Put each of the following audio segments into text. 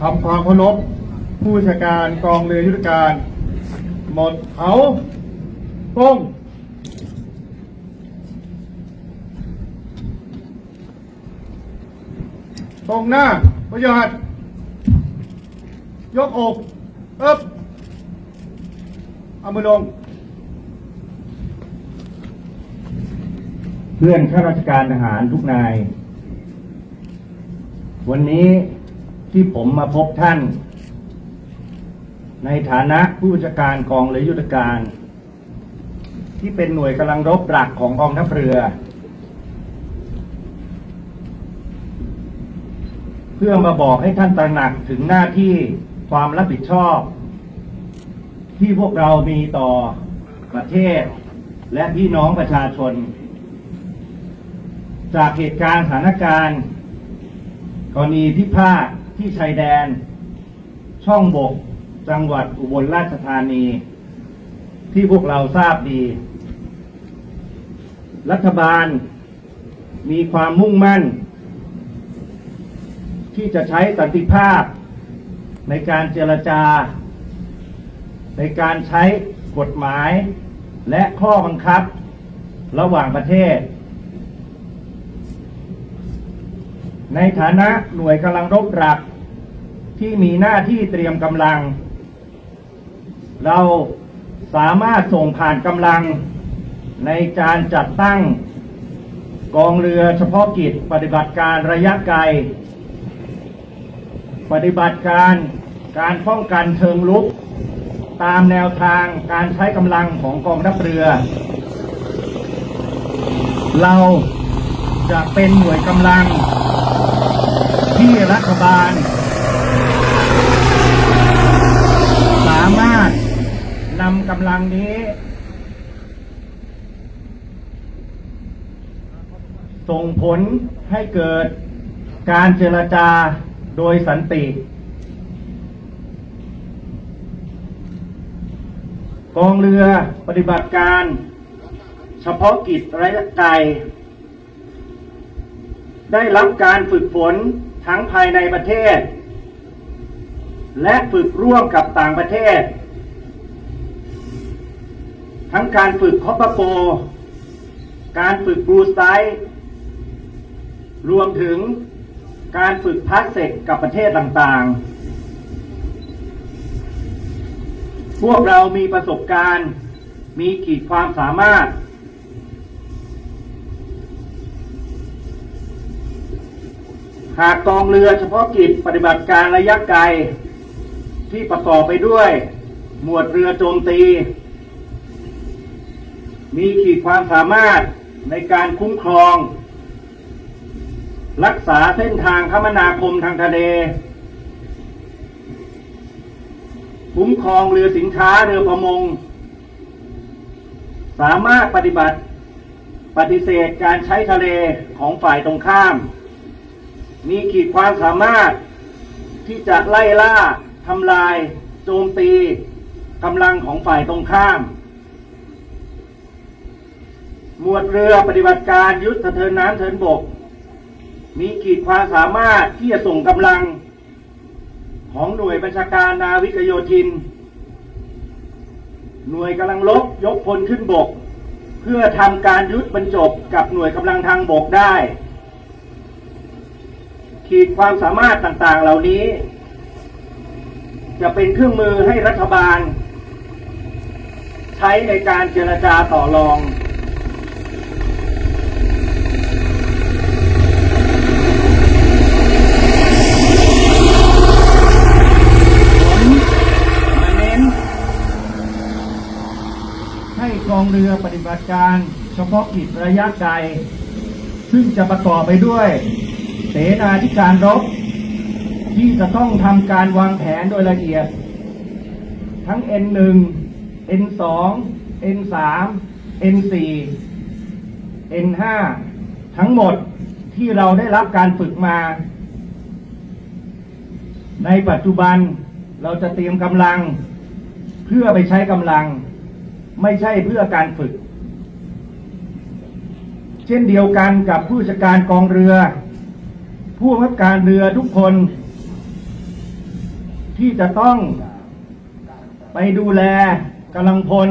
ทำความเคารพผู้ชาการกองเรือยุทธการ หมดเขาตรงตรงหน้าประหยัดยกอกเอ๊บเอามือลง เพื่อนข้าราชการทหารทุกนาย วันนี้ ที่ผมมาพบท่าน ในฐานะผู้บัญชาการกองเรือยุทธการ ที่เป็นหน่วยกำลังรบหลักของกองทัพเรือ เพื่อมาบอกให้ท่านตระหนักถึงหน้าที่ความรับผิดชอบ ที่พวกเรามีต่อประเทศ และพี่น้องประชาชน จากเหตุการณ์สถานการณ์กรณีพิพาท ที่ชายแดน ช่องบก จังหวัดอุบลราชธานี ที่พวกเราทราบดี รัฐบาลมีความมุ่งมั่น ที่จะใช้สันติภาพ ในการเจรจา ในการใช้กฎหมายและข้อบังคับ ระหว่างประเทศ ในฐานะหน่วยกำลังรบหลักที่มีหน้าที่เตรียมกำลัง เราสามารถส่งผ่านกำลังในการจัดตั้งกองเรือเฉพาะกิจปฏิบัติการระยะไกล ปฏิบัติการการป้องกันเชิงลุก ตามแนวทางการใช้กำลังของกองทัพเรือ เราจะเป็นหน่วยกำลัง ที่รัฐบาล สามารถนำกำลังนี้ ส่งผลให้เกิดการเจรจาโดยสันติ กองเรือปฏิบัติการ เฉพาะกิจระยะไกลได้รับการฝึกฝน ทั้งภายในประเทศ และฝึกร่วมกับต่างประเทศ ทั้งการฝึกคอปโป การฝึกบรูสไตรวมถึงการฝึกพัสเซกกับประเทศต่างๆ พวกเรามีประสบการณ์ มีขีดความสามารถ หากกองเรือเฉพาะกิจปฏิบัติการระยะไกล ที่ประกอบไปด้วย หมวดเรือโจมตี มีขีดความสามารถในการคุ้มครอง รักษาเส้นทางคมนาคมทางทะเล คุ้มครองเรือสินค้าเรือประมง สามารถปฏิบัติปฏิเสธการใช้ทะเลของฝ่ายตรงข้าม มีขีดความสามารถที่จะไล่ล่าทำลาย โจมตีกำลังของฝ่ายตรงข้าม หมวดเรือปฏิบัติการยุทธเทินน้ำเทินบก มีขีดความสามารถที่จะส่งกำลัง ของหน่วยบัญชาการนาวิกโยธิน หน่วยกำลังลบยกพลขึ้นบก เพื่อทำการยุทธบรรจบกับหน่วยกำลังทางบกได้ ขีดความสามารถต่างๆเหล่านี้ จะเป็นเครื่องมือให้รัฐบาล ใช้ในการเจรจาต่อรองผลมาเน้นให้กองเรือปฏิบัติการเฉพาะกิจระยะไกล ซึ่งจะประกอบไปด้วย เสนาธิการรบ ที่จะต้องทำการวางแผนโดยละเอียด ทั้ง N1 N2 N3 N4 N5 ทั้งหมดที่เราได้รับการฝึกมา ในปัจจุบันเราจะเตรียมกำลัง เพื่อไปใช้กำลัง ไม่ใช่เพื่อการฝึก เช่นเดียวกันกับผู้จัดการกองเรือ ผู้บังคับการเรือทุกคน ที่จะต้องไปดูแลกำลังพล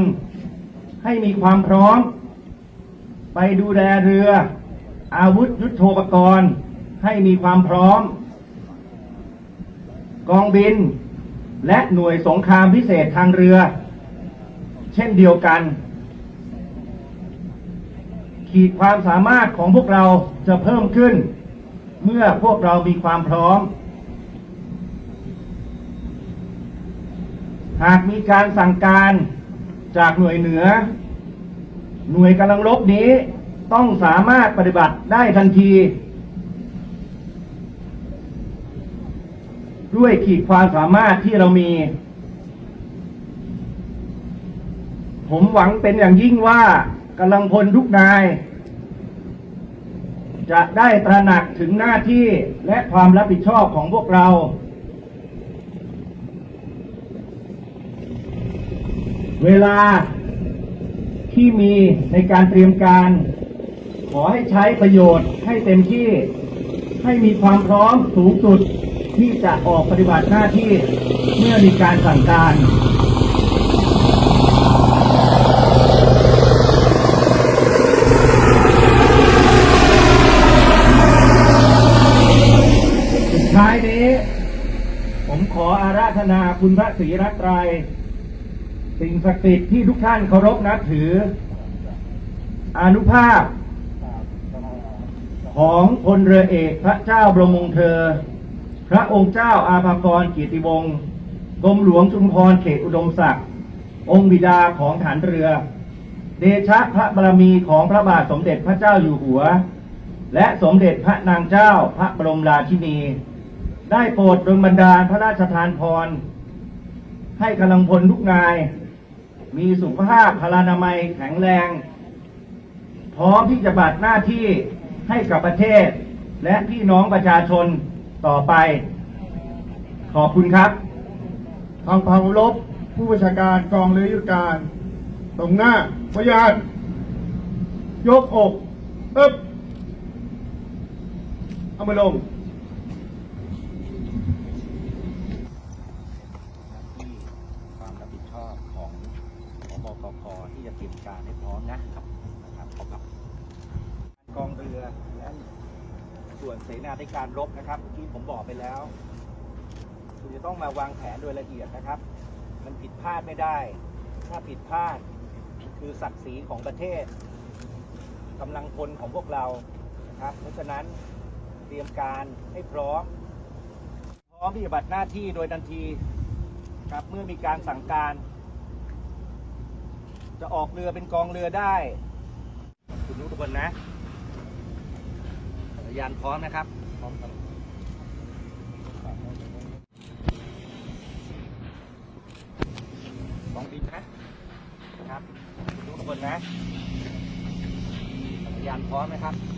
ให้มีความพร้อม ไปดูแลเรือ อาวุธยุทโธปกรณ์ ให้มีความพร้อม กองบิน และหน่วยสงครามพิเศษทางเรือ เช่นเดียวกัน ขีดความสามารถของพวกเราจะเพิ่มขึ้น เมื่อพวกเรามีความพร้อม หากมีการสั่งการจากหน่วยเหนือ หน่วยกำลังรบนี้ต้องสามารถปฏิบัติได้ทันที ด้วยขีดความสามารถที่เรามี ผมหวังเป็นอย่างยิ่งว่ากำลังพลทุกนาย จะได้ตระหนักถึงหน้าที่และความรับผิดชอบของพวกเรา เวลาที่มีในการเตรียมการ ขอให้ใช้ประโยชน์ให้เต็มที่ ให้มีความพร้อมสูงสุดที่จะออกปฏิบัติหน้าที่เมื่อมีการสั่งการ สุดท้ายนี้ ผมขออาราธนา คุณพระศรีรัตนตรัยสิ่งศักดิ์สิทธิ์ที่ทุกท่านเคารพนับถือ อนุภาพ ของพลเรือเอกพระเจ้าบรมวงศ์เธอ พระองค์เจ้าอาภากรกิติวงศ์กรมหลวงชุมพรเขตอุดมศักดิ์องค์บิดาของฐานเรือ เดชะพระบารมีของพระบาทสมเด็จพระเจ้าอยู่หัว และสมเด็จพระนางเจ้าพระบรมราชินี ได้โปรดดลบันดาลพระราชทานพร ให้กำลังพลทุกนาย มีสุขภาพพลานามัยแข็งแรง พร้อมที่จะบัดหน้าที่ให้กับประเทศ และพี่น้องประชาชนต่อไป ขอบคุณครับทางพังลบผู้บัญชาการกองเรือยุทธการ ตรงหน้าพยานยกอก อึบเอามาลง ที่ความรับผิดชอบของของบกพที่จะเตรียม การให้พร้อมนะครับนะครับขอบคุณกองเรือและส่วนเสนาธิการรบนะครับเมื่อกี้ผมบอกไปแล้ว คุณจะต้องมาวางแผนโดยละเอียดนะครับ มันผิดพลาดไม่ได้ ถ้าผิดพลาดคือศักดิ์ศรีของประเทศกำลังพลของพวกเรานะครับ เพราะฉะนั้นเตรียมการให้พร้อม พร้อมที่จะบัติหน้าที่โดยทันทีครับเมื่อมีการสั่งการ จะออกเรือเป็นกองเรือได้คุณรู้ทุกคนนะยานพร้อมนะครับ พร้อมครับลองบินนะครับคุณรู้ทุกคนนะยานพร้อมนะครับ